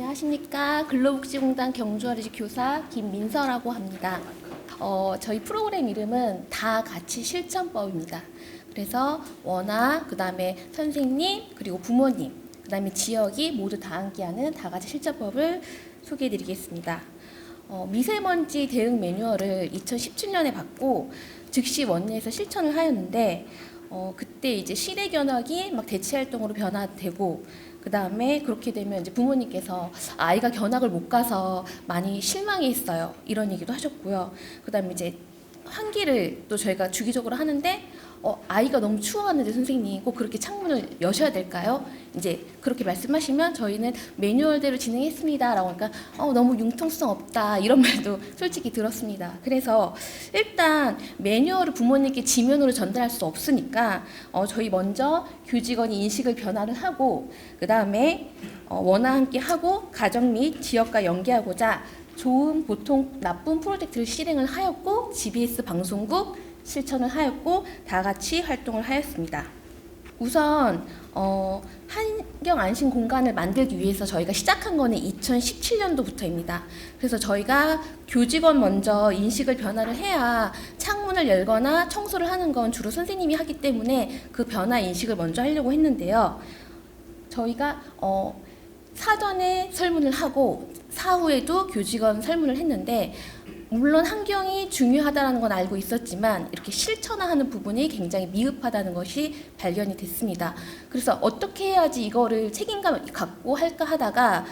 안녕하십니까. 근로복지공단 경주어린이집 교사 김민서라고 합니다. 어, 저희 프로그램 이름은 다 같이 실천법입니다. 그래서 원아, 그 다음에 선생님, 그리고 부모님, 그 다음에 지역이 모두 다 함께하는 다 같이 실천법을 소개해 드리겠습니다. 어, 미세먼지 대응 매뉴얼을 2017년에 받고 즉시 원내에서 실천을 하였는데 어, 그때 이제 시대 견학이 막 대체 활동으로 변화되고 그 다음에 그렇게 되면 이제 부모님께서 아이가 견학을 못 가서 많이 실망했어요 이런 얘기도 하셨고요. 그 다음에 이제 환기를 또 저희가 주기적으로 하는데 어, 아이가 너무 추워하는데 선생님 꼭 그렇게 창문을 여셔야 될까요? 이제 그렇게 말씀하시면 저희는 매뉴얼대로 진행했습니다라고 하니까 어, 너무 융통성 없다 이런 말도 솔직히 들었습니다. 그래서 일단 매뉴얼을 부모님께 지면으로 전달할 수 없으니까 어, 저희 먼저 교직원이 인식을 변화를 하고 그 다음에 어, 원화 함께 하고 가정 및 지역과 연계하고자 좋은 보통 나쁜 프로젝트를 실행을 하였고 GBS 방송국 실천을 하였고 다 같이 활동을 하였습니다. 우선 어, 환경 안심 공간을 만들기 위해서 저희가 시작한 거는 2017년도부터입니다. 그래서 저희가 교직원 먼저 인식을 변화를 해야 창문을 열거나 청소를 하는 건 주로 선생님이 하기 때문에 그 변화 인식을 먼저 하려고 했는데요. 저희가 어, 사전에 설문을 하고 사후에도 교직원 설문을 했는데 물론 환경이 중요하다는 건 알고 있었지만 이렇게 실천화하는 부분이 굉장히 미흡하다는 것이 발견이 됐습니다. 그래서 어떻게 해야지 이거를 책임감 갖고 할까 하다가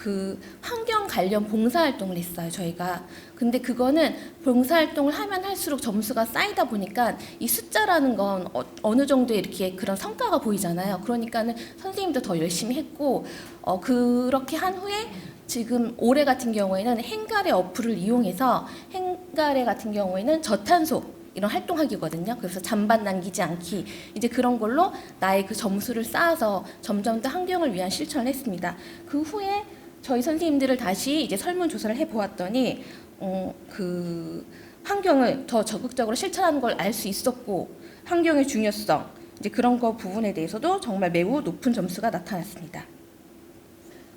그 환경 관련 봉사활동을 했어요 저희가 근데 그거는 봉사활동을 하면 할수록 점수가 쌓이다 보니까 이 숫자라는 건 어, 느 정도 이렇게 그런 성과가 보이잖아요 그러니까는 선생님도 더 열심히 했고 어, 그렇게 한 후에 지금 올해 같은 경우에는 행가래 어플을 이용해서 행가래 같은 경우에는 저탄소 이런 활동하기거든요. 그래서 잔반 남기지 않기 이제 그런 걸로 나의 그 점수를 쌓아서 점점 더 환경을 위한 실천을 했습니다. 그 후에 저희 선생님들을 다시 이제 설문 조사를 해 보았더니 어, 그 환경을 더 적극적으로 실천하는 걸 알 수 있었고 환경의 중요성 이제 그런 거 부분에 대해서도 정말 매우 높은 점수가 나타났습니다.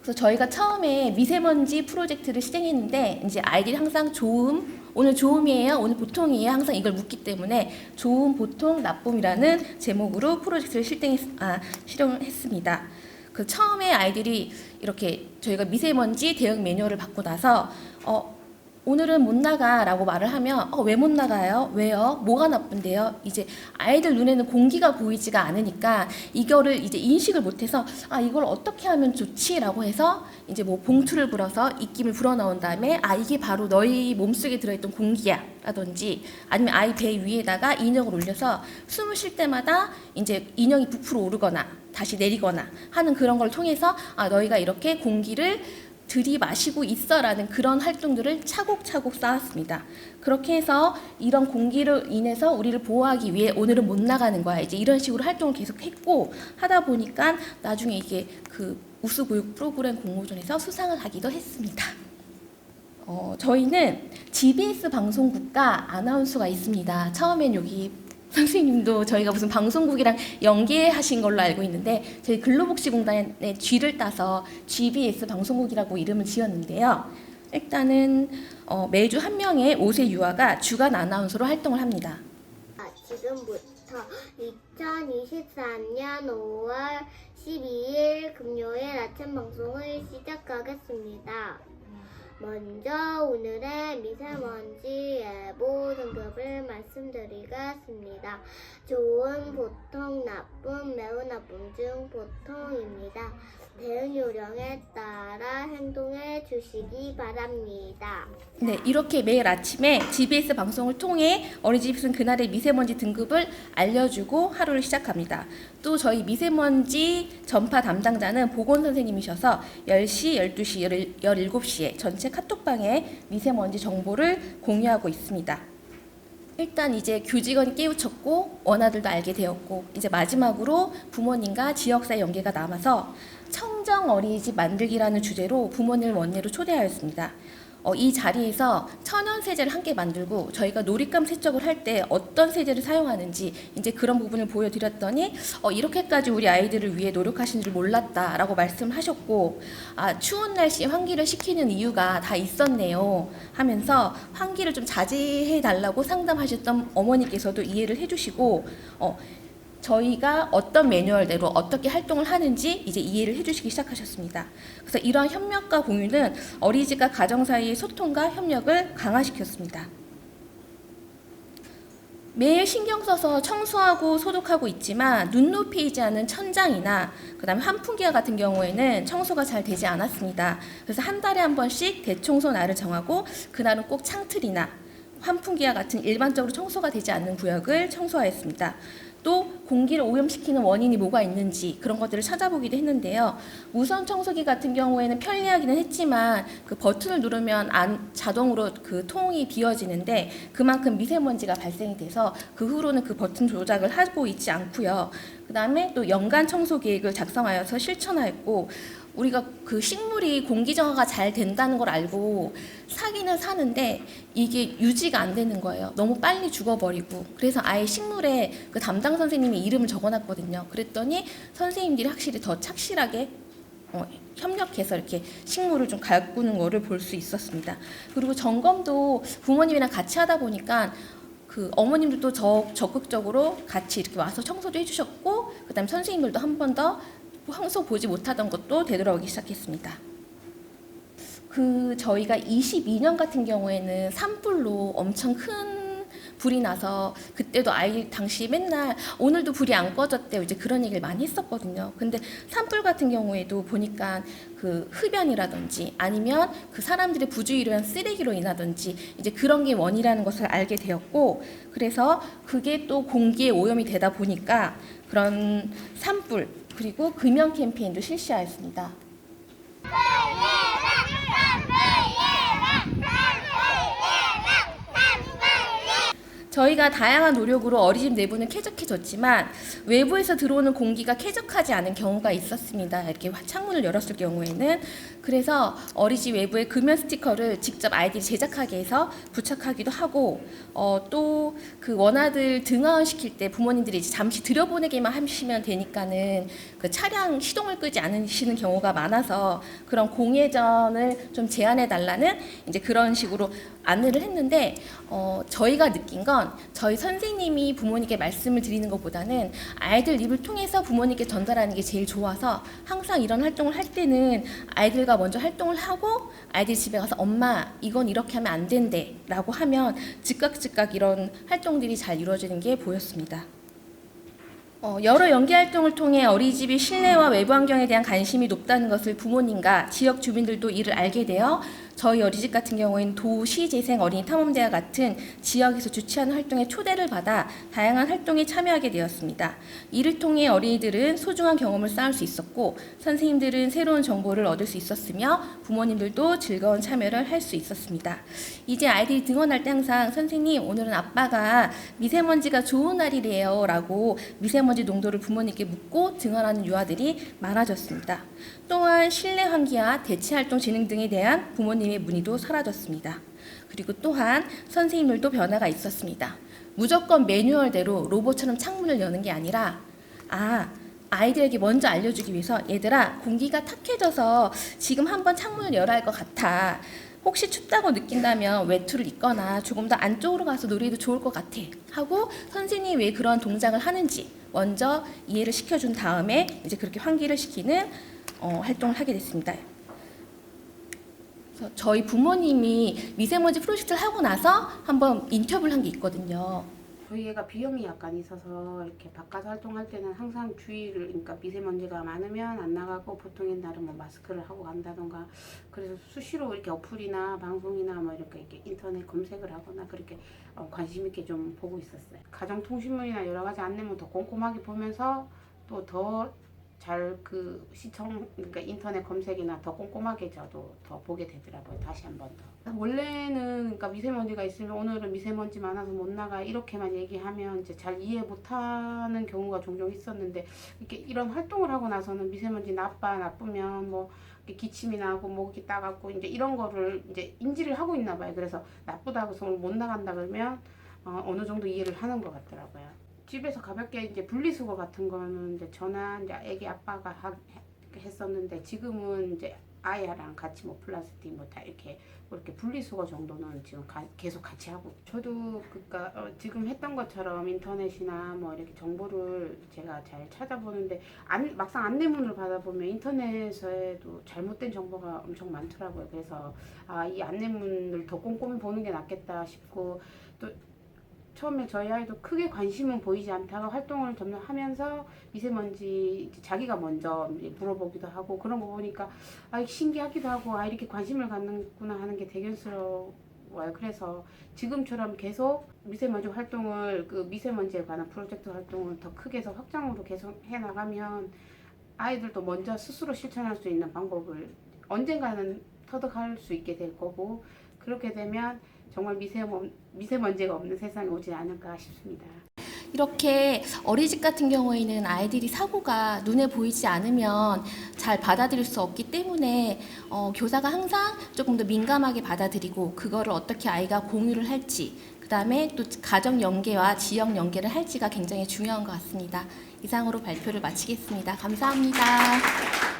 그래서 저희가 처음에 미세먼지 프로젝트를 시행했는데 이제 아이들이 항상 좋음 오늘 좋음이에요 오늘 보통이에요 항상 이걸 묻기 때문에 좋음 보통 나쁨이라는 제목으로 프로젝트를 실행했, 아, 실행을 했습니다. 그 처음에 아이들이 이렇게 저희가 미세먼지 대응 매뉴얼을 받고 나서 어 오늘은 못 나가라고 말을 하면 어, 왜 못 나가요? 왜요? 뭐가 나쁜데요? 이제 아이들 눈에는 공기가 보이지가 않으니까 이거를 이제 인식을 못해서 아 이걸 어떻게 하면 좋지라고 해서 이제 뭐 봉투를 불어서 입김을 불어 넣은 다음에 아 이게 바로 너희 몸속에 들어있던 공기야라든지 아니면 아이 배 위에다가 인형을 올려서 숨을 쉴 때마다 이제 인형이 부풀어 오르거나 다시 내리거나 하는 그런 걸 통해서 아 너희가 이렇게 공기를 들이마시고 있어라는 그런 활동들을 차곡차곡 쌓았습니다. 그렇게 해서 이런 공기를 인해서 우리를 보호하기 위해 오늘은 못 나가는 거야. 이제 이런 식으로 활동을 계속 했고 하다 보니까 나중에 이게 그 우수 교육 프로그램 공모전에서 수상을 하기도 했습니다. 어, 저희는 GBS 방송국과 아나운서가 있습니다. 처음엔 여기 선생님도 저희가 무슨 방송국이랑 연계하신 걸로 알고 있는데 저희 근로복지공단의 G를 따서 GBS 방송국이라고 이름을 지었는데요. 일단은 어, 매주 한 명의 5세 유아가 주간 아나운서로 활동을 합니다. 아, 지금부터 2024년 5월 12일 금요일 아침 방송을 시작하겠습니다. 먼저 오늘의 미세먼지 예보 등급을 말씀드리겠습니다. 좋은, 보통, 나쁨, 매우 나쁨 중 보통입니다. 대응 요령에 따라 행동해 주시기 바랍니다. 네, 이렇게 매일 아침에 GBS 방송을 통해 어린이집은 그날의 미세먼지 등급을 알려주고 하루를 시작합니다. 또 저희 미세먼지 전파 담당자는 보건 선생님이셔서 10시, 12시, 17시에 전체 카톡방에 미세먼지 정보를 공유하고 있습니다. 일단 이제 교직원이 깨우쳤고 원아들도 알게 되었고 이제 마지막으로 부모님과 지역사회 연계가 남아서 청정 어린이집 만들기라는 주제로 부모님을 원내로 초대하였습니다. 어, 이 자리에서 천연 세제를 함께 만들고 저희가 놀잇감 세척을 할 때 어떤 세제를 사용하는지 이제 그런 부분을 보여드렸더니 어, 이렇게까지 우리 아이들을 위해 노력하신 줄 몰랐다라고 말씀하셨고 아, 추운 날씨에 환기를 시키는 이유가 다 있었네요 하면서 환기를 좀 자제해 달라고 상담하셨던 어머니께서도 이해를 해주시고 어, 저희가 어떤 매뉴얼대로 어떻게 활동을 하는지 이제 이해를 해주시기 시작하셨습니다. 그래서 이러한 협력과 공유는 어린이집과 가정 사이의 소통과 협력을 강화시켰습니다. 매일 신경 써서 청소하고 소독하고 있지만 눈높이이지 않은 천장이나 그다음에 환풍기와 같은 경우에는 청소가 잘 되지 않았습니다. 그래서 한 달에 한 번씩 대청소 날을 정하고 그날은 꼭 창틀이나 환풍기와 같은 일반적으로 청소가 되지 않는 구역을 청소하였습니다. 또 공기를 오염시키는 원인이 뭐가 있는지 그런 것들을 찾아보기도 했는데요. 무선 청소기 같은 경우에는 편리하기는 했지만 그 버튼을 누르면 안 자동으로 그 통이 비워지는데 그만큼 미세먼지가 발생이 돼서 그 후로는 그 버튼 조작을 하고 있지 않고요. 그다음에 또 연간 청소 계획을 작성하여서 실천하였고 우리가 그 식물이 공기 정화가 잘 된다는 걸 알고 사기는 사는데 이게 유지가 안 되는 거예요. 너무 빨리 죽어버리고. 그래서 아예 식물에 그 담당 선생님이 이름을 적어놨거든요. 그랬더니 선생님들이 확실히 더 착실하게 어, 협력해서 이렇게 식물을 좀 가꾸는 거를 볼 수 있었습니다. 그리고 점검도 부모님이랑 같이 하다 보니까 그 어머님들도 저 적극적으로 같이 이렇게 와서 청소도 해주셨고 그 다음 에 선생님들도 한 번 더 평소 보지 못하던 것도 되돌아오기 시작했습니다. 그 저희가 22년 같은 경우에는 산불로 엄청 큰 불이 나서 그때도 아이 당시 맨날 오늘도 불이 안 꺼졌대요. 이제 그런 얘기를 많이 했었거든요. 근데 산불 같은 경우에도 보니까 그 흡연이라든지 아니면 그 사람들의 부주의로 한 쓰레기로 인하든지 이제 그런 게 원이라는 것을 알게 되었고 그래서 그게 또 공기에 오염이 되다 보니까 그런 산불 그리고 금연 캠페인도 실시하였습니다. 저희가 다양한 노력으로 어린이집 내부는 쾌적해졌지만 외부에서 들어오는 공기가 쾌적하지 않은 경우가 있었습니다. 이렇게 창문을 열었을 경우에는 그래서 어린이집 외부에 금연 스티커를 직접 아이들이 제작하게 해서 부착하기도 하고 어, 또 그 원아들 등하원 시킬 때 부모님들이 잠시 들여보내기만 하시면 되니까는 그 차량 시동을 끄지 않으시는 경우가 많아서 그런 공회전을 좀 제한해 달라는 이제 그런 식으로 안내를 했는데 어, 저희가 느낀 건 저희 선생님이 부모님께 말씀을 드리는 것보다는 아이들 입을 통해서 부모님께 전달하는 게 제일 좋아서 항상 이런 활동을 할 때는 아이들과 먼저 활동을 하고 아이들 집에 가서 엄마 이건 이렇게 하면 안 된대 라고 하면 즉각 즉각 이런 활동들이 잘 이루어지는 게 보였습니다. 어, 여러 연기 활동을 통해 어린이집이 실내와 외부 환경에 대한 관심이 높다는 것을 부모님과 지역 주민들도 이를 알게 되어 저희 어린이집 같은 경우에는 도시재생 어린이 탐험대와 같은 지역에서 주최하는 활동에 초대를 받아 다양한 활동에 참여하게 되었습니다. 이를 통해 어린이들은 소중한 경험을 쌓을 수 있었고 선생님들은 새로운 정보를 얻을 수 있었으며 부모님들도 즐거운 참여를 할 수 있었습니다. 이제 아이들이 등원할 때 항상 선생님 오늘은 아빠가 미세먼지가 좋은 날이래요 라고 미세먼지 농도를 부모님께 묻고 등원하는 유아들이 많아졌습니다. 또한 실내 환기와 대체 활동 진행 등에 대한 부모님 의 문의도 사라졌습니다. 그리고 또한 선생님들도 변화가 있었습니다. 무조건 매뉴얼대로 로봇처럼 창문을 여는 게 아니라 아 아이들에게 먼저 알려주기 위해서 얘들아 공기가 탁해져서 지금 한번 창문을 열어야 할 것 같아. 혹시 춥다고 느낀다면 외투를 입거나 조금 더 안쪽으로 가서 놀이도 좋을 것 같아. 하고 선생님이 왜 그런 동작을 하는지 먼저 이해를 시켜준 다음에 이제 그렇게 환기를 시키는 어, 활동을 하게 됐습니다. 저희 부모님이 미세먼지 프로젝트를 하고 나서 한번 인터뷰를 한 게 있거든요. 저희 애가 비염이 약간 있어서 이렇게 바깥 활동할 때는 항상 주의를 그러니까 미세먼지가 많으면 안 나가고 보통의 날은 뭐 마스크를 하고 간다던가 그래서 수시로 이렇게 어플이나 방송이나 뭐 이렇게, 이렇게 인터넷 검색을 하거나 그렇게 어, 관심 있게 좀 보고 있었어요. 가정통신문이나 여러 가지 안내문 더 꼼꼼하게 보면서 또 더 잘 그 시청 그러니까 인터넷 검색이나 더 꼼꼼하게 저도 더 보게 되더라고요. 다시 한 번 더. 원래는 그러니까 미세먼지가 있으면 오늘은 미세먼지 많아서 못 나가 이렇게만 얘기하면 이제 잘 이해 못하는 경우가 종종 있었는데 이렇게 이런 활동을 하고 나서는 미세먼지 나빠 나쁘면 뭐 기침이 나고 목이 따갑고 이제 이런 거를 이제 인지를 하고 있나 봐요. 그래서 나쁘다고 해서 오늘 못 나간다 그러면 어, 어느 정도 이해를 하는 것 같더라고요. 집에서 가볍게 이제 분리수거 같은 거는 이제 저나 이제 애기 아빠가 하, 했었는데 지금은 이제 아이랑 같이 뭐 플라스틱 뭐 다 이렇게 뭐 이렇게 분리수거 정도는 지금 가- 계속 같이 하고 저도 그니까 어, 지금 했던 것처럼 인터넷이나 뭐 이렇게 정보를 제가 잘 찾아보는데 안, 막상 안내문을 받아보면 인터넷에도 잘못된 정보가 엄청 많더라고요. 그래서 아, 이 안내문을 더 꼼꼼히 보는 게 낫겠다 싶고 또 처음에 저희 아이도 크게 관심은 보이지 않다가 활동을 점점 하면서 미세먼지 자기가 먼저 물어보기도 하고 그런 거 보니까 아 신기하기도 하고 아 이렇게 관심을 갖는구나 하는 게 대견스러워요. 그래서 지금처럼 계속 미세먼지 활동을 그 미세먼지에 관한 프로젝트 활동을 더 크게 해서 확장으로 계속 해 나가면 아이들도 먼저 스스로 실천할 수 있는 방법을 언젠가는 터득할 수 있게 될 거고 그렇게 되면 정말 미세먼, 미세먼지가 없는 세상이 오지 않을까 싶습니다. 이렇게 어린이집 같은 경우에는 아이들이 사고가 눈에 보이지 않으면 잘 받아들일 수 없기 때문에 어, 교사가 항상 조금 더 민감하게 받아들이고 그거를 어떻게 아이가 공유를 할지 그 다음에 또 가정 연계와 지역 연계를 할지가 굉장히 중요한 것 같습니다. 이상으로 발표를 마치겠습니다. 감사합니다.